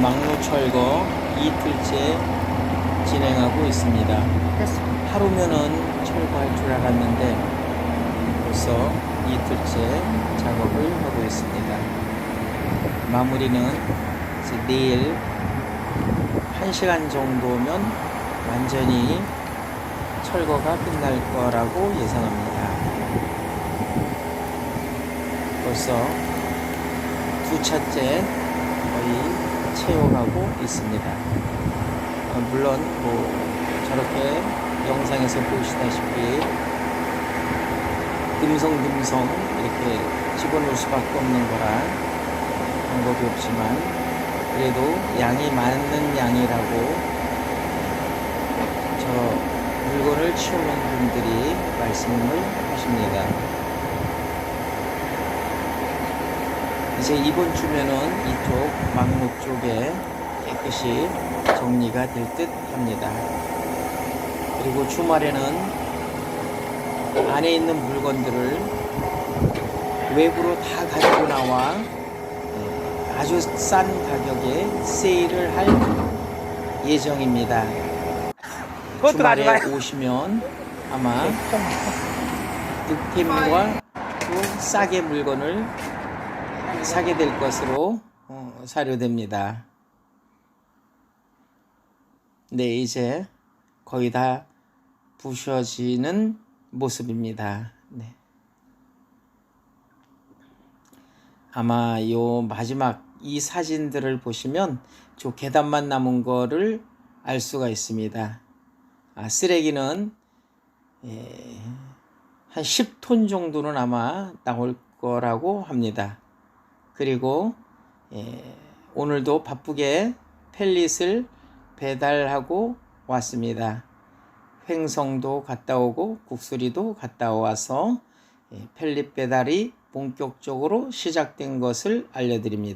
막루 철거 이틀째 진행하고 있습니다. 하루면은 철거할 줄 알았는데 벌써 이틀째 작업을 하고 있습니다. 마무리는 이제 내일 1시간 정도면 완전히 철거가 끝날 거라고 예상합니다. 벌써 두 차째 거의 채워가고 있습니다. 어, 물론 뭐 저렇게 영상에서 보시다시피 듬성듬성 이렇게 집어넣을 수밖에 없는 거라 방법이 없지만 그래도 양이 많은 양이라고 저 물건을 치우는 분들이 말씀을 하십니다. 이제 이번 주면은 이쪽 막루 쪽에 깨끗이 정리가 될 듯 합니다. 그리고 주말에는 안에 있는 물건들을 외부로 다 가지고 나와 예, 아주 싼 가격에 세일을 할 예정입니다. 주말에. 오시면 아마 득템과 또 싸게 물건을 사게 될 것으로 어, 사료됩니다. 네, 이제 거의 다 부셔지는 모습입니다. 네. 아마 요 마지막 이 사진들을 보시면 저 계단만 남은 거를 알 수가 있습니다. 아, 쓰레기는 예, 한 10톤 정도는 아마 나올 거라고 합니다. 그리고 예, 오늘도 바쁘게 펠릿을 배달하고 왔습니다. 횡성도 갔다 오고 국수리도 갔다 와서 예, 펠릿 배달이 본격적으로 시작된 것을 알려드립니다.